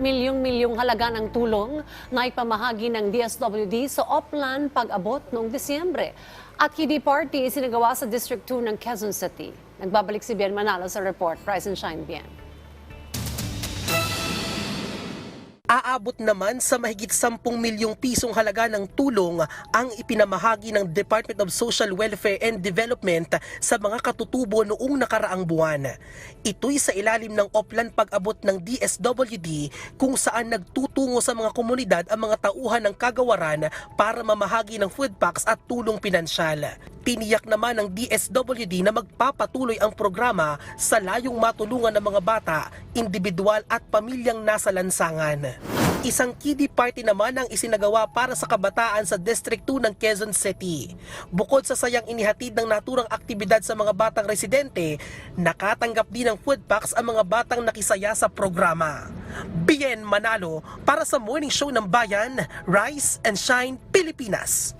milyong-milyong halaga ng tulong na ipamahagi ng DSWD sa Oplan pag-abot noong Disyembre. At kiddie party sinagawa sa District 2 ng Quezon City. Nagbabalik si Bien Manalo sa report. Rise and shine, Bien. Aabot naman sa mahigit 10 milyong pisong halaga ng tulong ang ipinamahagi ng Department of Social Welfare and Development sa mga katutubo noong nakaraang buwan. Ito'y sa ilalim ng Oplan pag-abot ng DSWD kung saan nagtutungo sa mga komunidad ang mga tauhan ng kagawaran para mamahagi ng food packs at tulong pinansyal. Tiniyak naman ng DSWD na magpapatuloy ang programa sa layong matulungan ng mga bata, individual at pamilyang nasa lansangan. Isang kiddie party naman ang isinagawa para sa kabataan sa District 2 ng Quezon City. Bukod sa sayang inihatid ng naturang aktibidad sa mga batang residente, nakatanggap din ng food packs ang mga batang nakisaya sa programa. Bien Manalo para sa Morning Show ng Bayan, Rise and Shine Pilipinas.